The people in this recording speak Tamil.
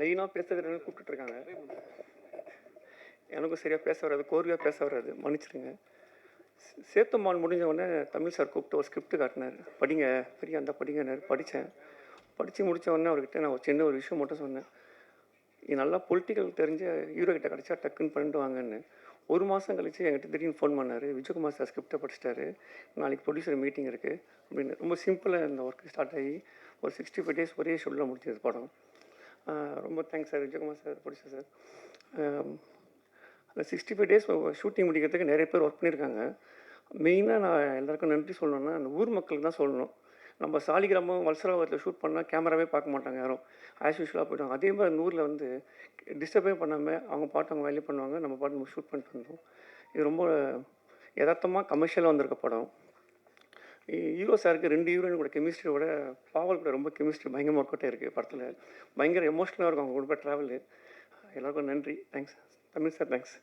லைனாக பேசுகிறவங்க கூப்பிட்டுருக்காங்க எனக்கும் சரியாக பேச வராது கோர்வையாக பேச வராது. மன்னிச்சிடுங்க. சேத்தம்மாள் முடிஞ்ச உடனே தமிழ் சார் கூப்பிட்டு ஒரு ஸ்கிரிப்ட் காட்டினார். படிங்க பெரிய அந்த படிங்கன்னார். படித்தேன் படித்து முடித்த உடனே அவர்கிட்ட நான் ஒரு சின்ன ஒரு விஷயம் மட்டும் சொன்னேன். இது நல்லா பொலிட்டிக்கல் தெரிஞ்ச ஹீரோ கிட்ட கிடச்சா டக்குன்னு பண்ணிட்டு வாங்கன்னு. ஒரு மாதம் கழித்து என்கிட்ட திடீர்னு ஃபோன் பண்ணார். விஜயகுமார் சார் ஸ்கிரிப்டை படிச்சிட்டாரு. நாளைக்கு ப்ரொடியூசர் மீட்டிங் இருக்குது அப்படின்னு. ரொம்ப சிம்பிளாக இந்த ஒர்க் ஸ்டார்ட் ஆகி ஒரு சிக்ஸ்டி ஃபைவ் டேஸ் ஒரே ஷெடியூலில் முடிச்சது படம். ரொம்ப thanks sir Vijayakumar sir producer sir அந்த சிக்ஸ்டி ஃபைவ் டேஸ் ஷூட்டிங் முடிக்கிறதுக்கு நிறைய பேர் ஒர்க் பண்ணியிருக்காங்க மெயினாக நான் எல்லாருக்கும் நன்றி சொல்லணும்னா அந்த ஊர் மக்களுக்கு தான் சொல்லணும். நம்ம சாலிகிராமம் வல்சராவத்தில் ஷூட் பண்ணால் கேமராவே பார்க்க மாட்டாங்க யாரும். ஆஸ் யூஷுவலாக போயிடுவாங்க. அதே மாதிரி அந்த ஊரில் வந்து டிஸ்டர்பே பண்ணாமல் அவங்க பாட்டு அவங்க வேலையை பண்ணுவாங்க. நம்ம பாட்டு நம்ம ஷூட் பண்ணிட்டு வந்தோம் இது ரொம்ப யதார்த்தமாக கமர்ஷியலாக வந்திருக்க படம். ஹீரோ சாருக்கு ரெண்டு ஹீரோயின் கூட கெமிஸ்ட்ரியோட பாவல் கூட ரொம்ப கெமிஸ்ட்ரி பயங்கரமாக ஒர்க் இருக்குது படத்தில். பயங்கர எமோஷனலாக இருக்கும் அவங்க கூட ட்ராவலு எல்லாருக்கும் நன்றி. Thanks Tamil sir thanks